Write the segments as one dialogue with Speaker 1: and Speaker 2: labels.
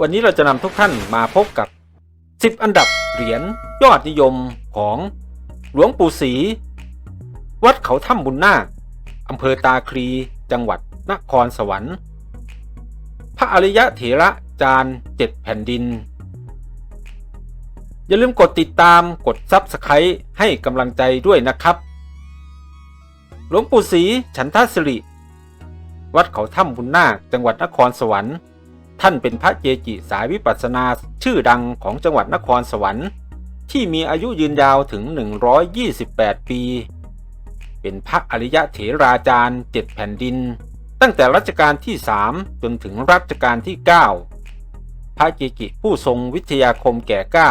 Speaker 1: วันนี้เราจะนำทุกท่านมาพบกับ 10 อันดับเหรียญยอดนิยมของหลวงปู่ศรีวัดเขาถ้ำบุญนาคอำเภอตาคลีจังหวัดนครสวรรค์ พระอริยะเถระจารย์เจ็ดแผ่นดิน อย่าลืมกดติดตามกดซับสไครต์ให้กำลังใจด้วยนะครับ หลวงปู่ศรีฉันทสิริ วัดเขาถ้ำบุญนาคจังหวัดนครสวรรค์ ท่านเป็นพระเจจิสายวิปัสสนาชื่อดังของจังหวัดนครสวรรค์ที่มีอายุยืนยาวถึง 128 ปี เป็นพระอริยะเถราจารย์เจ็ดแผ่นดิน ตั้งแต่รัชกาลที่ 3 จนถึงรัชกาลที่ 9 พระเจจิผู้ทรงวิทยาคมแก่กล้า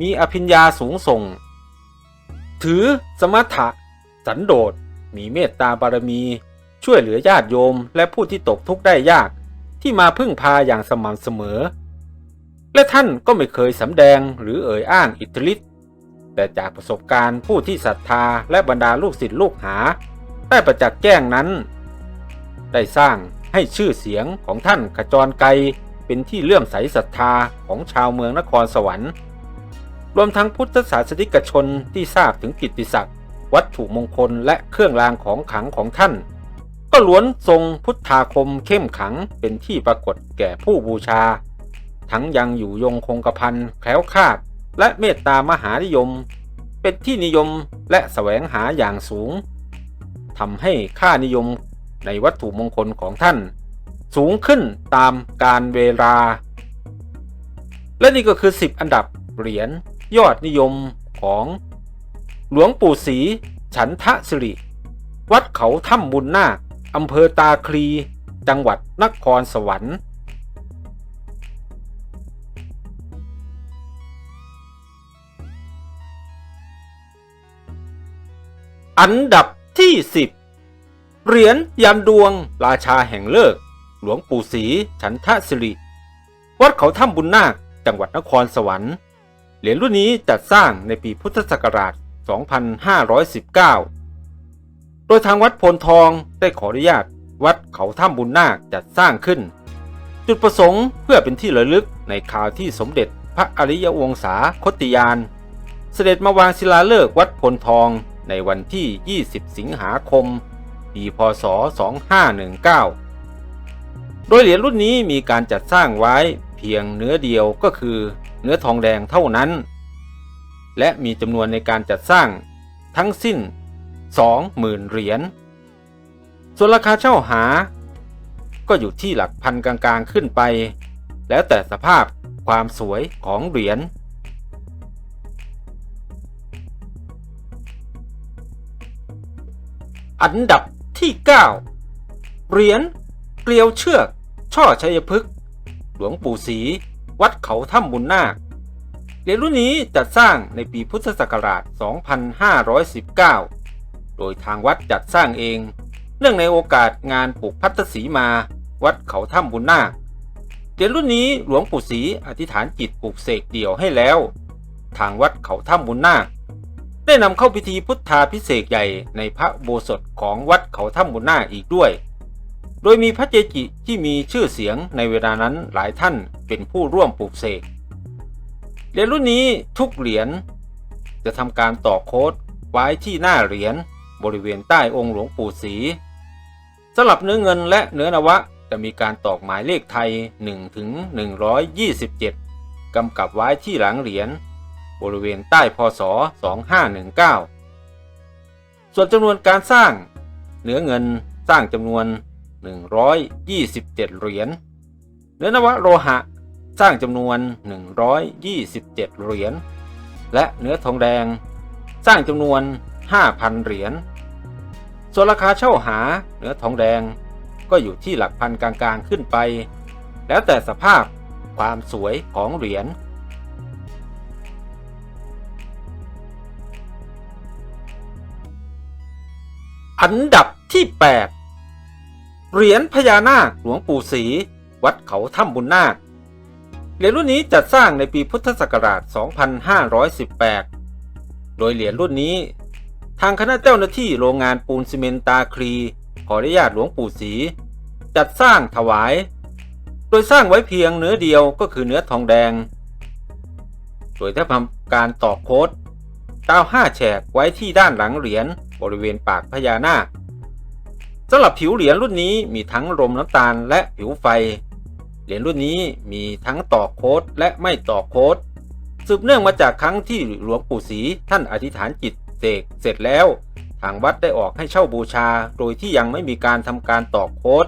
Speaker 1: มีอภิญญาสูงส่ง ถือสมถะ สันโดษ มีเมตตาบารมี ช่วยเหลือญาติโยมและผู้ที่ตกทุกข์ได้ยาก ที่มาพึ่งพาอย่างสม่ำเสมอ และท่านก็ไม่เคยสำแดงหรือเอ่ยอ้างอิทธิฤทธิ์แต่จากประสบการณ์ผู้ที่ศรัทธาและบรรดาลูกศิษย์ลูกหา ได้ประจักษ์แจ้งนั้น ได้สร้างให้ชื่อเสียงของท่านขจรไกลเป็นที่เลื่อมใสศรัทธาของชาวเมืองนครสวรรค์ รวมทั้งพุทธศาสนิกชนที่ทราบถึงกิตติศักดิ์วัตถุมงคลและเครื่องรางของขลังของท่าน ก็ล้วนทรงพุทธาคมเข้มขังเป็นที่ปรากฏแก่ผู้บูชา ทั้งยังอยู่ยงคงกระพันแคล้วคลาด และเมตตามหานิยม เป็นที่นิยมและแสวงหาอย่างสูงทำให้ค่านิยมในวัตถุมงคลของท่าน สูงขึ้นตามการเวลา และนี่ก็คือ 10 อันดับเหรียญยอดนิยมของหลวงปู่ศรีฉันทะสิริ วัดเขาถ้ำบุญนาค อำเภอตาคลี จังหวัดนครสวรรค์ อันดับที่ 10 เหรียญยามดวงราชาแห่งเลิก หลวงปู่ศรีฉันทะสิริ วัดเขาถ้ำบุญนาค จังหวัดนครสวรรค์ เหรียญรุ่นนี้จัดสร้างในปีพุทธศักราช 2519 ดยทางวัดโพนทองได้ขออนุญาตวัดเขาถ้ำบุญนาคจัดสร้างขึ้น จุดประสงค์เพื่อเป็นที่ระลึกในข่าวที่สมเด็จพระอริยวงศาคติยาน เสด็จมาวางศิลาฤกษ์วัดโพนทองในวันที่ 20 สิงหาคม ปีพศ 2519 โดยเหรียญรุ่นนี้มีการจัดสร้างไว้เพียงเนื้อเดียวก็คือเนื้อทองแดงเท่านั้น และมีจำนวนในการจัดสร้างทั้งสิ้น 20,000 เหรียญ ส่วนราคาเช่าหา ก็อยู่ที่หลักพันกลางๆขึ้นไป แล้วแต่สภาพความสวยของเหรียญอันดับที่ 9 เหรียญเกลียวเชือก ช่อชัยพฤกษ์หลวงปู่ศรีวัดเขาถ้ำบุญนาค เหรียญรุ่นนี้จัดสร้างในปีพุทธศักราช 2519 โดยทางวัดจัดสร้างเอง เนื่องในโอกาสงานปลูกพัทธสีมา วัดเขาถ้ำบุญนาคเหรียญรุ่นนี้หลวงปู่ศรีอธิษฐานจิตปลูกเสกเดี่ยวให้แล้ว ทางวัดเขาถ้ำบุญนาคได้นำเข้าพิธีพุทธาพิเศษใหญ่ในพระโบสถของวัดเขาถ้ำบุญนาคอีกด้วย โดยมีพระเจจิที่มีชื่อเสียงในเวลานั้นหลายท่านเป็นผู้ร่วมปลูกเสกเหรียญรุ่นนี้ทุกเหรียญจะทำการต่อโค้ดไว้ที่หน้าเหรียญ บริเวณใต้องค์หลวงปู่ศรีสำหรับเนื้อเงินและเนื้อนวะจะมีการตอกหมายเลขไทย 1 ถึง 127 กำกับไว้ที่หลังเหรียญบริเวณใต้พศ 2519 ส่วนจำนวนการสร้างเนื้อเงินสร้างจำนวน 127 เหรียญเนื้อนวะโลหะสร้างจำนวน 127 เหรียญและเนื้อทองแดง สร้างจำนวน 5,000 เหรียญ ส่วนราคาเช่าหาเนื้อทองแดง ก็อยู่ที่หลักพันกลางๆขึ้นไป แล้วแต่สภาพความสวยของเหรียญอันดับที่ 8 เหรียญพญานาคหลวงปู่ศรีวัดเขาถ้ำบุญนาค เหรียญรุ่นนี้จัดสร้างในปีพุทธศักราช 2518 โดยเหรียญรุ่นนี้ ทางคณะเจ้าหน้าที่โรงงานปูนซีเมนตาคลีขออนุญาตหลวงปู่ศรีจัดสร้างถวาย โดยสร้างไว้เพียงเนื้อเดียวก็คือเนื้อทองแดง โดยได้ทำการตอกโคดตาวห้าแฉกไว้ที่ด้านหลังเหรียญบริเวณปากพญานาคสำหรับผิวเหรียญรุ่นนี้มีทั้งรมน้ำตาลและผิวไฟ เหรียญรุ่นนี้มีทั้งตอกโคดและไม่ตอกโคดสืบเนื่องมาจากครั้งที่หลวงปู่ศรีท่านอธิษฐานจิต เสกเสร็จแล้ว ทางวัดได้ออกให้เช่าบูชา โดยที่ยังไม่มีการทำการตอกโค้ด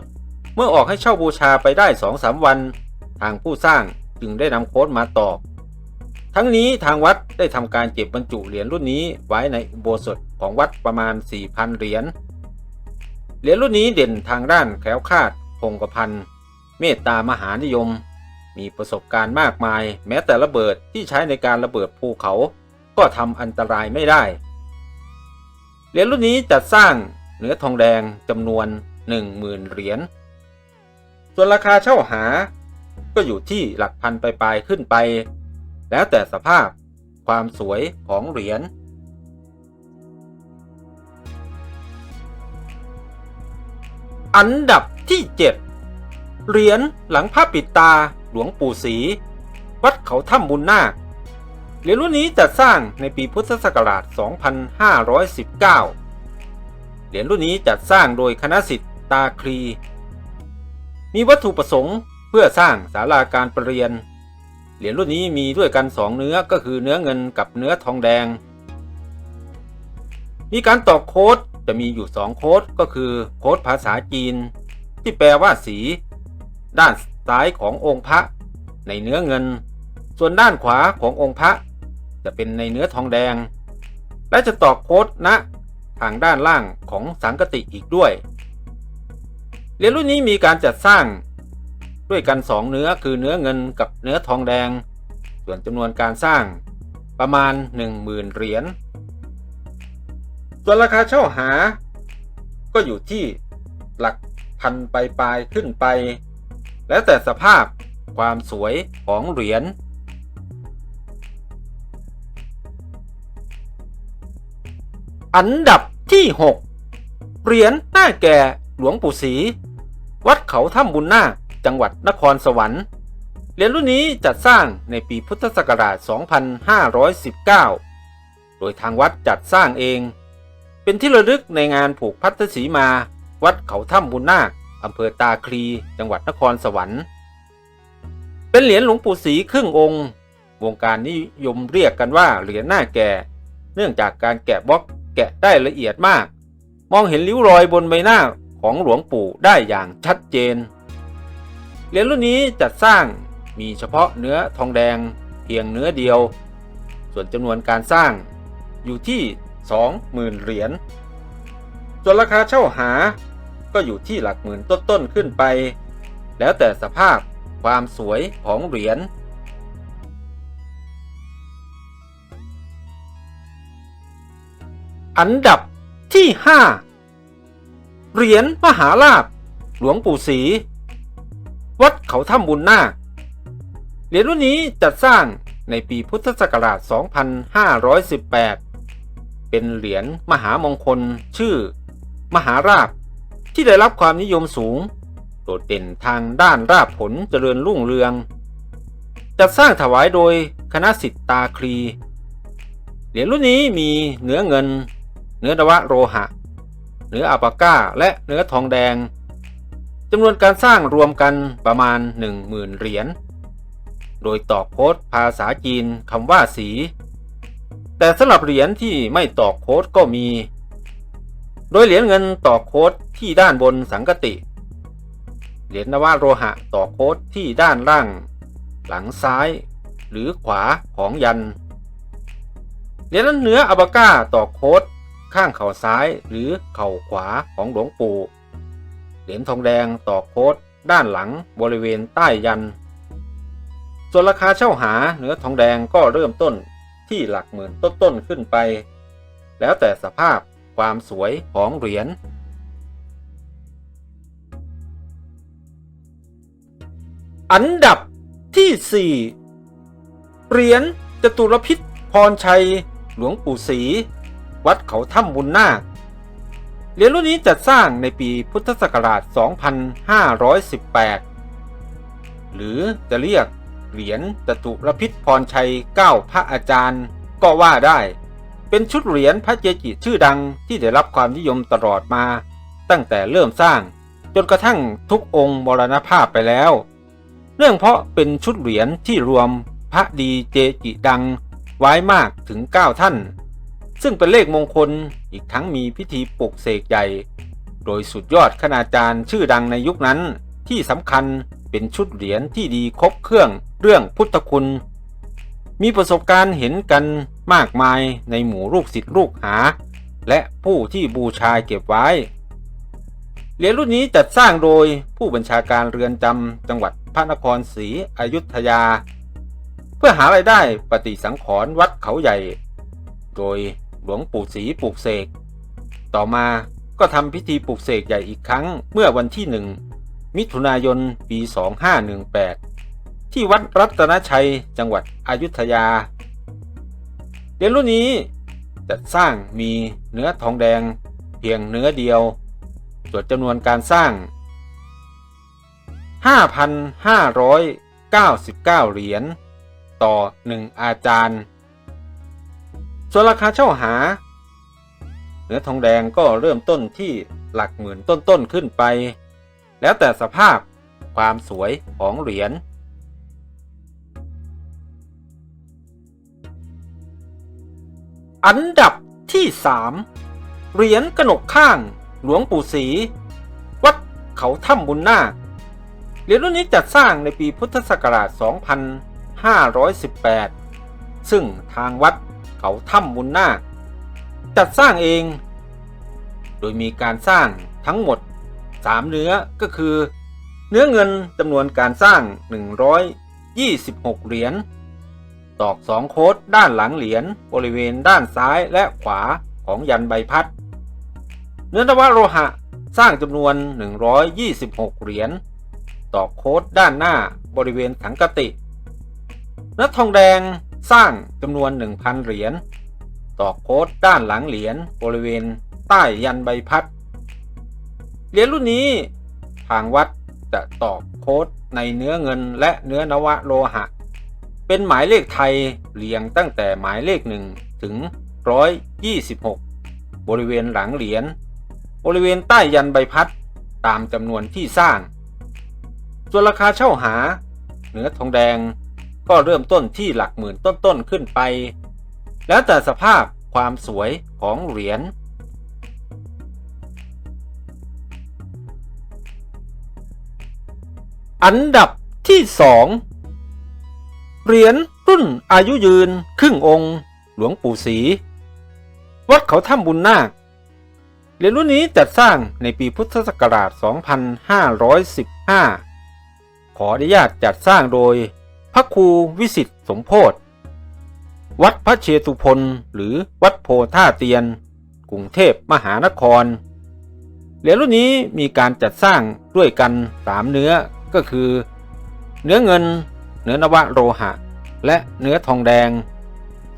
Speaker 1: เมื่อออกให้เช่าบูชาไปได้สองสามวัน ทางผู้สร้างจึงได้นำโค้ดมาตอก ทั้งนี้ทางวัดได้ทำการเก็บบรรจุเหรียญรุ่นนี้ไว้ในอุโบสถของวัดประมาณ 4,000 เหรียญ เหรียญรุ่นนี้เด่นทางด้านแคล้วคลาดคงกระพันเมตตามหานิยม มีประสบการณ์มากมาย แม้แต่ระเบิดที่ใช้ในการระเบิดภูเขา ก็ทำอันตรายไม่ได้ เหรียญรุ่นนี้จัดสร้างเนื้อทองแดงจำนวน 10,000 เหรียญ ส่วนราคาเช่าหาก็อยู่ที่หลักพันปลายๆขึ้นไป แล้วแต่สภาพความสวยของเหรียญ อันดับที่ 7 เหรียญหลังพระปิดตาหลวงปู่ศรีวัดเขาถ้ำบุญนาค เหรียญรุ่นนี้จัดสร้างในปีพุทธศักราช 2519 เหรียญรุ่นนี้จัดสร้างโดยคณะสิทธิ์ตาครีมีวัตถุประสงค์เพื่อสร้างศาลาการประเรียน เหรียญรุ่นนี้มีด้วยกันสองเนื้อก็คือเนื้อเงินกับเนื้อทองแดง มีการตอกโค้ดจะมีอยู่สองโค้ดก็คือโค้ดภาษาจีน ที่แปลว่าสี ด้านซ้ายขององค์พระ ในเนื้อเงิน ส่วนด้านขวาขององค์พระ จะเป็นในเนื้อทองแดง และจะตอกโค้ดณทางด้านล่างของสังกติอีกด้วยเหรียญรุ่นนี้มีการจัดสร้างด้วยกันสองเนื้อคือเนื้อเงินกับเนื้อทองแดง ส่วนจำนวนการสร้างประมาณ 10,000 เหรียญส่วนราคาเช่าหา ก็อยู่ที่หลักพันปลายขึ้นไป แล้วแต่สภาพความสวยของเหรียญ อันดับที่ 6 เหรียญหน้าแก่หลวงปู่ศรีวัดเขาถ้ำบุญนาคจังหวัดนครสวรรค์ เหรียญรุ่นนี้จัดสร้างในปีพุทธศักราช 2519 โดยทางวัดจัดสร้างเอง เป็นที่ระลึกในงานผูกพัทธสีมา วัดเขาถ้ำบุญนาคอำเภอตาคลี จังหวัดนครสวรรค์ เป็นเหรียญหลวงปู่ศรีครึ่งองค์ วงการนิยมเรียกกันว่าเหรียญหน้าแก่ เนื่องจากการแกะบล็อก แกะได้ละเอียดมาก มองเห็นริ้วรอยบนใบหน้าของหลวงปู่ได้อย่างชัดเจน เหรียญรุ่นนี้จัดสร้างมีเฉพาะเนื้อทองแดงเพียงเนื้อเดียว ส่วนจำนวนการสร้างอยู่ที่ 20,000 เหรียญ ส่วนราคาเช่าหาก็อยู่ที่หลักหมื่นต้นๆขึ้นไป แล้วแต่สภาพความสวยของเหรียญ อันดับที่ 5 เหรียญมหาลาภหลวงปู่ศรีวัดเขาถ้ำบุญนาคเหรียญรุ่นนี้จัดสร้างในปีพุทธศักราช 2518 เป็นเหรียญมหามงคลชื่อ มหาราบ ที่ได้รับความนิยมสูง โดดเด่นทางด้านราบผลเจริญรุ่งเรือง จัดสร้างถวายโดยคณะสิทธตาครี เหรียญรุ่นนี้มีเนื้อเงิน เนื้อดวะโรหะ เนื้ออัปาก้า และเนื้อทองแดงจำนวนการสร้างรวมกันประมาณ 10,000 เหรียญ โดยตอกโค้ดภาษาจีนคำว่าสี แต่สำหรับเหรียญที่ไม่ตอกโค้ดก็มี โดยเหรียญเงินตอกโค้ดที่ด้านบนสังกติ เหรียญนวโรหะตอกโค้ดที่ด้านล่าง หลังซ้าย หรือขวาของยัน เหรียญเนื้ออับาก้าตอกโค้ด ข้างเข่าซ้ายหรือเข่าขวาของหลวงปู่เหรียญทองแดงต่อโคดด้านหลังบริเวณใต้ยัน ส่วนราคาเช่าหาเนื้อทองแดงก็เริ่มต้นที่หลักหมื่นต้นๆขึ้นไป แล้วแต่สภาพความสวยของเหรียญอันดับที่ 4 เหรียญจตุรพิษพรชัย หลวงปู่ศรี วัดเขาถ้ำบุญนาคเหรียญรุ่นนี้จัดสร้างในปีพุทธศักราช 2518 หรือจะเรียกเหรียญจตุรพิษพรชัยเก้าพระอาจารย์ก็ว่าได้ เป็นชุดเหรียญพระเจจิชื่อดังที่ได้รับความนิยมตลอดมา ตั้งแต่เริ่มสร้างจนกระทั่งทุกองค์มรณภาพไปแล้ว เนื่องเพราะเป็นชุดเหรียญที่รวมพระดีเจจิดังไว้มากถึง 9 ท่าน ซึ่งเป็นเลขมงคลอีกทั้งมีพิธีปลุกเสกใหญ่ โดยสุดยอดคณาจารย์ชื่อดังในยุคนั้น ที่สำคัญเป็นชุดเหรียญที่ดีครบเครื่องเรื่องพุทธคุณ มีประสบการณ์เห็นกันมากมายในหมู่ลูกศิษย์ลูกหา และผู้ที่บูชาเก็บไว้ เหรียญรุ่นนี้จัดสร้างโดยผู้บัญชาการเรือนจำจังหวัดพระนครศรีอยุธยา เพื่อหารายได้ปฏิสังขรณ์วัดเขาใหญ่ โดย หลวงปู่ศรีปลูกเสก ต่อมาก็ทำพิธีปลูกเสกใหญ่อีกครั้งเมื่อวันที่หนึ่งมิถุนายนปี 2518 ที่วัดรัตนชัยจังหวัดอยุธยาเหรียญรุ่นนี้จัดสร้างมีเนื้อทองแดงเพียงเนื้อเดียว ส่วนจำนวนการสร้าง 5,599 เหรียญต่อ 1 อาจารย์ ส่วนราคาเช่าหา เนื้อทองแดงก็เริ่มต้นที่หลักหมื่นต้นๆขึ้นไป แล้วแต่สภาพความสวยของเหรียญอันดับที่สามเหรียญกนกข้างหลวงปู่ศรีวัดเขาถ้ำบุญนาคเหรียญรุ่นนี้จัดสร้างในปีพุทธศักราช 2518 ซึ่งทางวัด เขาถ้ำบุญนาคจัดสร้างเอง โดยมีการสร้างทั้งหมด 3 เนื้อก็คือ เนื้อเงินจำนวนการสร้าง 126 เหรียญตอกสองโคดด้านหลังเหรียญบริเวณด้านซ้ายและขวาของยันใบพัด เนื้อนวโลหะสร้างจำนวน 126 เหรียญตอกโคดด้านหน้าบริเวณถังกติเนื้อทองแดง สร้างจำนวน 1,000 เหรียญตอกโค้ดด้านหลังเหรียญบริเวณใต้ยันใบพัด เหรียญรุ่นนี้ทางวัดจะตอกโค้ดในเนื้อเงินและเนื้อนวโลหะ เป็นหมายเลขไทยเรียงตั้งแต่หมายเลขหนึ่งถึง 126 บริเวณหลังเหรียญบริเวณใต้ยันใบพัดตามจำนวนที่สร้าง ส่วนราคาเช่าหา เนื้อทองแดง ก็เริ่มต้นที่หลักหมื่นต้นๆขึ้นไป แล้วแต่สภาพความสวยของเหรียญอันดับที่สองเหรียญรุ่นอายุยืนครึ่งองค์ หลวงปู่ศรีวัดเขาถ้ำบุญนาคเหรียญรุ่นนี้จัดสร้างในปีพุทธศักราช 2515 ขออนุญาตจัดสร้างโดย พระครูวิสิตสมโพธวัดพระเชตุพนหรือวัดโพท่าเตียน กรุงเทพมหานคร เหรียญรุ่นนี้มีการจัดสร้างด้วยกันสามเนื้อก็คือ เนื้อเงิน เนื้อนวโลหะ และเนื้อทองแดง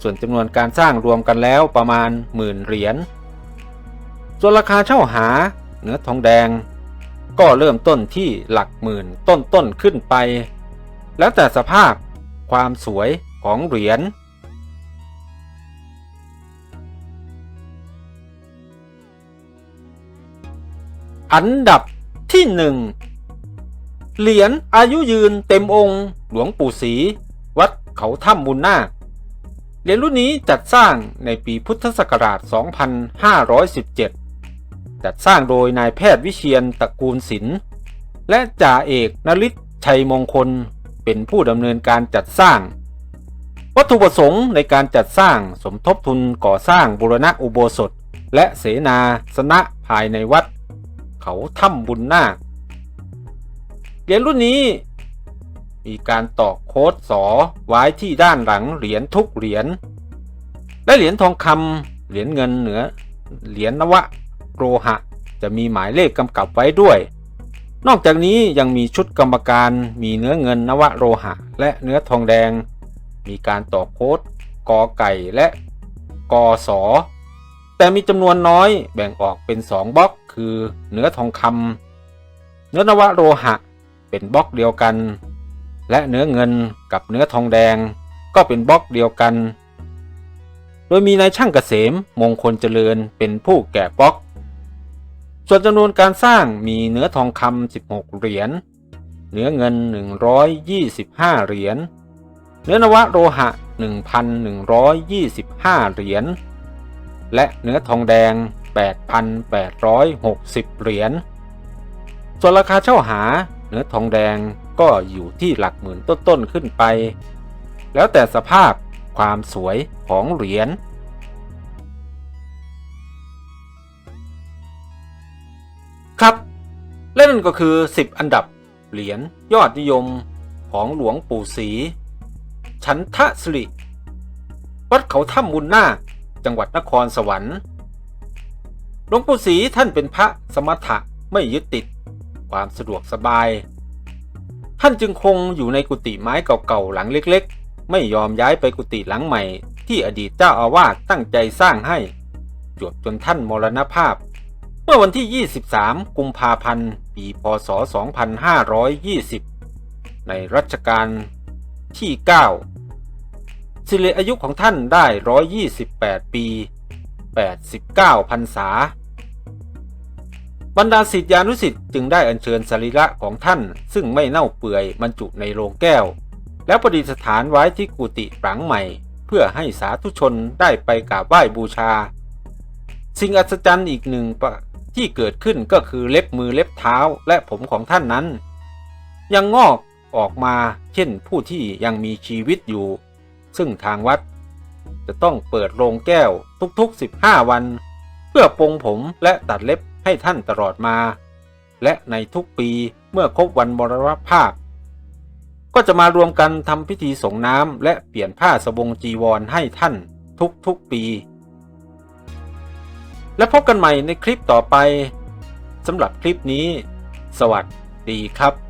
Speaker 1: ส่วนจำนวนการสร้างรวมกันแล้วประมาณหมื่นเหรียญส่วนราคาเช่าหาเนื้อทองแดง ก็เริ่มต้นที่หลักหมื่นต้นๆขึ้นไป แล้วแต่สภาพความสวยของเหรียญอันดับที่หนึ่งเหรียญอายุยืนเต็มองค์ หลวงปู่ศรีวัดเขาถ้ำบุญนาคเหรียญรุ่นนี้จัดสร้างในปีพุทธศักราช 2517 จัดสร้างโดยนายแพทย์วิเชียนตระกูลศิลป์และจ่าเอกนฤทธิ์ชัยมงคล เป็นผู้ดำเนินการจัดสร้าง วัตถุประสงค์ในการจัดสร้างสมทบทุนก่อสร้างบูรณะอุโบสถ และเสนาสนะภายในวัด เขาถ้ำบุญนาคเหรียญรุ่นนี้ มีการตอกโค้ดสอไว้ที่ด้านหลังเหรียญทุกเหรียญและเหรียญทองคำเหรียญเงินเหนือเหรียญนวะโลหะ จะมีหมายเลขกำกับไว้ด้วย นอกจากนี้ยังมีชุดกรรมการมีเนื้อเงินนวะโลหะ และเนื้อทองแดง มีการต่อโค้ดกอไก่และกอสอแต่มีจำนวนน้อยแบ่งออกเป็น 2บล็อก คือเนื้อทองคำเนื้อนวะโลหะ เป็นบล็อกเดียวกัน และเนื้อเงินกับเนื้อทองแดง ก็เป็นบล็อกเดียวกัน โดยมีนายช่างเกษมมงคลเจริญเป็นผู้แกะบล็อก ส่วนจำนวนการสร้างมีเนื้อทองคำ16 เหรียญ เนื้อเงิน 125 เหรียญ เนื้อนวะโลหะ 1,125 เหรียญ และเนื้อทองแดง 8,860 เหรียญ ส่วนราคาเช่าหาเนื้อทองแดงก็อยู่ที่หลักหมื่นต้นๆขึ้นไป แล้วแต่สภาพความสวยของเหรียญ และนั่นก็คือ 10 อันดับเหรียญยอดนิยมของหลวงปู่ศรีชันทสิริ วัดเขาถ้ำบุญนาจังหวัดนครสวรรค์ หลวงปู่ศรีท่านเป็นพระสมถะไม่ยึดติดความสะดวกสบาย ท่านจึงคงอยู่ในกุฏิไม้เก่าๆหลังเล็กๆ ไม่ยอมย้ายไปกุฏิหลังใหม่ ที่อดีตเจ้าอาวาสตั้งใจสร้างให้จวบจนท่านมรณภาพ เมื่อวันที่ 23 กุมภาพันธ์ ปีพศ 2520 ในรัชกาลที่ 9 สิริอายุของท่านได้ 128 ปี 89 พรรษา บรรดาศิษยานุศิษย์จึงได้อัญเชิญสรีระของท่านซึ่งไม่เน่าเปื่อยบรรจุในโลงแก้ว แล้วประดิษฐานไว้ที่กุฏิหลังใหม่เพื่อให้สาธุชนได้ไปกราบไหว้บูชา สิ่งอัศจรรย์อีกหนึ่งประ ที่เกิดขึ้นก็คือเล็บมือเล็บเท้าและผมของท่านนั้น ยังงอกออกมาเช่นผู้ที่ยังมีชีวิตอยู่ ซึ่งทางวัด จะต้องเปิดโรงแก้วทุกๆ 15 วัน เพื่อปรงผมและตัดเล็บให้ท่านตลอดมา และในทุกปีเมื่อครบวันมรณภาพ ก็จะมารวมกันทำพิธีส่งน้ำและเปลี่ยนผ้าสบงจีวรให้ท่านทุกๆปี และพบกันใหม่ในคลิปต่อไปสำหรับคลิปนี้ สวัสดีครับ